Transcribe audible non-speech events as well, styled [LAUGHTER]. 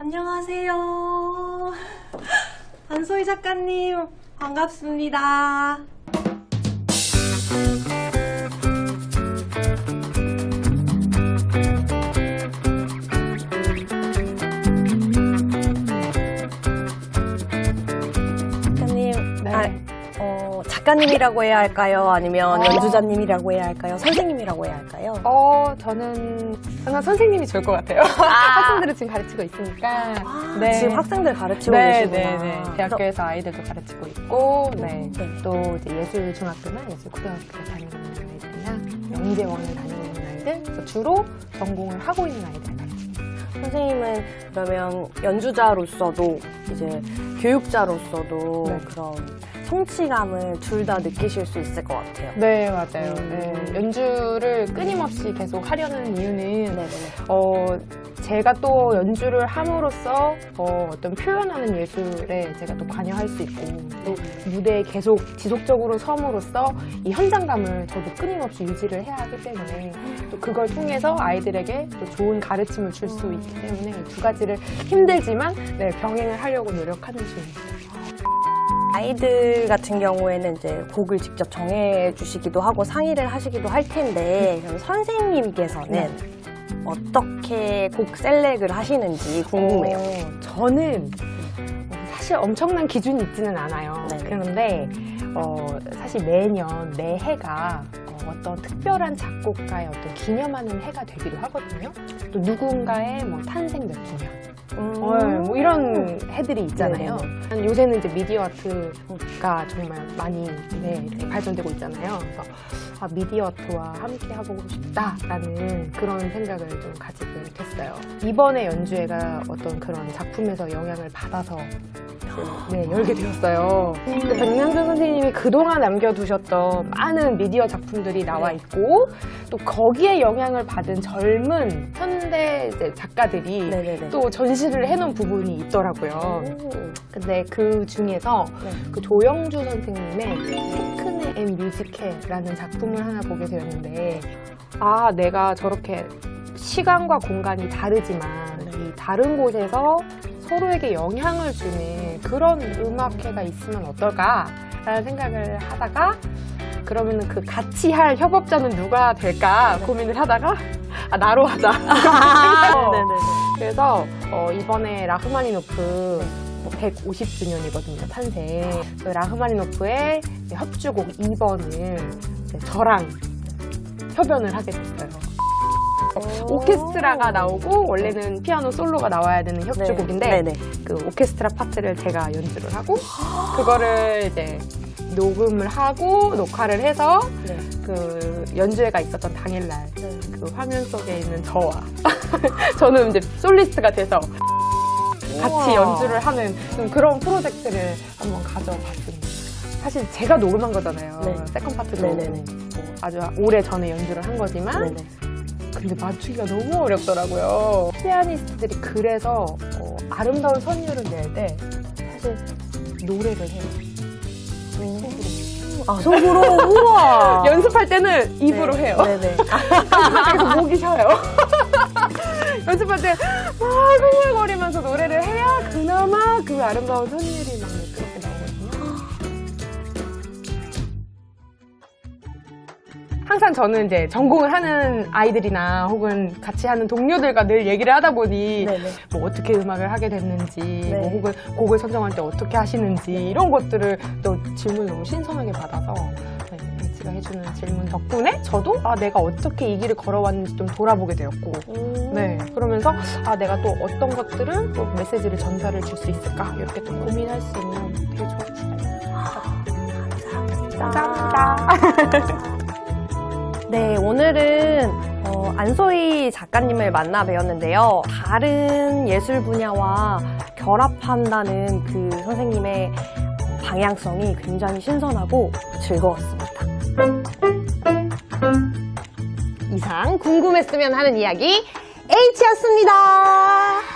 안녕하세요. [LAUGHS] 안소희 작가님, 반갑습니다. 작가님이라고 해야 할까요? 아니면 어. 연주자님이라고 해야 할까요? 선생님이라고 해야 할까요? 어, 저는 항상 선생님이 좋을 것 같아요. [LAUGHS] 학생들을 지금 가르치고 있으니까. 아, 네. 지금 학생들 가르치고 네, 계시구나. 네, 네. 대학교에서 아이들도 가르치고 있고, 네. 네. 또 이제 예술 중학교나 예술 고등학교 다니고 있는 아이들이나 영재원을 다니고 있는 아이들, 그래서 주로 전공을 하고 있는 아이들 선생님은 그러면 연주자로서도 이제 교육자로서도 네. 그런 성취감을 둘 다 느끼실 수 있을 것 같아요. 네, 맞아요. 음. 네. 연주를 끊임없이 계속 하려는 이유는 네네. 어, 제가 또 연주를 함으로써 어, 어떤 표현하는 예술에 제가 또 관여할 수 있고 또 무대에 계속 지속적으로 섬으로써 이 현장감을 저도 끊임없이 유지를 해야 하기 때문에 또 그걸 통해서 아이들에게 또 좋은 가르침을 줄 수 있기 때문에 이 두 가지를 힘들지만 네, 병행을 하려고 노력하는 중입니다. 아이들 같은 경우에는 이제 곡을 직접 정해주시기도 하고 상의를 하시기도 할 텐데 그럼 선생님께서는 네. 어떻게 곡 셀렉을 하시는지 궁금해요. 어, 저는 사실 엄청난 기준이 있지는 않아요. 네네. 그런데 어, 사실 매년 매 해가 어, 떤 특별한 작곡가의 어떤 기념하는 해가 되기도 하거든요. 또 누군가의 뭐 탄생 몇 주년, 음. 어, 뭐 이런 해들이 있잖아요. 요새는 이제 미디어 아트가 정말 많이 네, 이렇게 발전되고 있잖아요. 그래서 아, 미디어 아트와 함께 하고 싶다라는 그런 생각을 좀 가지게 됐어요. 이번에 연주회가 어떤 그런 작품에서 영향을 받아서 네, 열게 되었어요. 그 백남준 선생님이 그동안 남겨두셨던 많은 미디어 작품들이 나와 네. 있고 또 거기에 영향을 받은 젊은 현대 이제 작가들이 네네네. 또 전시를 해놓은 부분이 있더라고요. 오. 근데 그 중에서 네. 그 조영주 선생님의 테크네 앤 뮤직해라는 작품을 하나 보게 되었는데 아 내가 저렇게 시간과 공간이 다르지만 네. 이 다른 곳에서 서로에게 영향을 주는 그런 음악회가 있으면 어떨까라는 생각을 하다가 그러면 그 같이 할 협업자는 누가 될까 고민을 하다가 아 나로 하자. 네네네. [LAUGHS] 그래서 어, 이번에 라흐마니노프 150주년이거든요 탄생. 그 라흐마니노프의 협주곡 2번을 저랑 협연을 하게 됐어요. 오케스트라가 나오고 원래는 피아노 솔로가 나와야 되는 협주곡인데 네네. 그 오케스트라 파트를 제가 연주를 하고 [GASPS] 그거를 이제 녹음을 하고 녹화를 해서 네. 그 연주회가 있었던 당일날 네. 그 화면 속에 있는 저와 [LAUGHS] 저는 이제 솔리스트가 돼서 같이 우와. 연주를 하는 좀 그런 프로젝트를 한번 가져봤습니다. 사실 제가 녹음한 거잖아요. 네. 세컨 파트도 네네네. 뭐 아주 오래 전에 연주를 한 거지만 네네. 근데 맞추기가 너무 어렵더라고요. 피아니스트들이 그래서 어, 아름다운 선율을 낼 때 사실 노래를 해요. 아, 속으로? 우와! [LAUGHS] 연습할 때는 입으로 네. 해요. [LAUGHS] 네네. 그래서 목이 쉬어요. [LAUGHS] 연습할 때 막 흥얼거리면서 노래를 해야 그나마 그 아름다운 선율이 막 항상 저는 이제 전공을 하는 아이들이나 혹은 같이 하는 동료들과 늘 얘기를 하다 보니 네네. 뭐 어떻게 음악을 하게 됐는지 네. 뭐 혹은 곡을 선정할 때 어떻게 하시는지 이런 것들을 또 질문을 너무 신선하게 받아서 네, 벤치가 해주는 질문 덕분에 저도 아 내가 어떻게 이 길을 걸어왔는지 좀 돌아보게 되었고 음. 네 그러면서 아 내가 또 어떤 것들을 또 메시지를 전달을 줄 수 있을까 이렇게 또 고민할 수 있는 되게 좋은 시간이었어요. 감사합니다. 네, 오늘은 어, 안소희 작가님을 만나 뵈었는데요. 다른 예술 분야와 결합한다는 그 선생님의 방향성이 굉장히 신선하고 즐거웠습니다. 이상 궁금했으면 하는 이야기 H였습니다.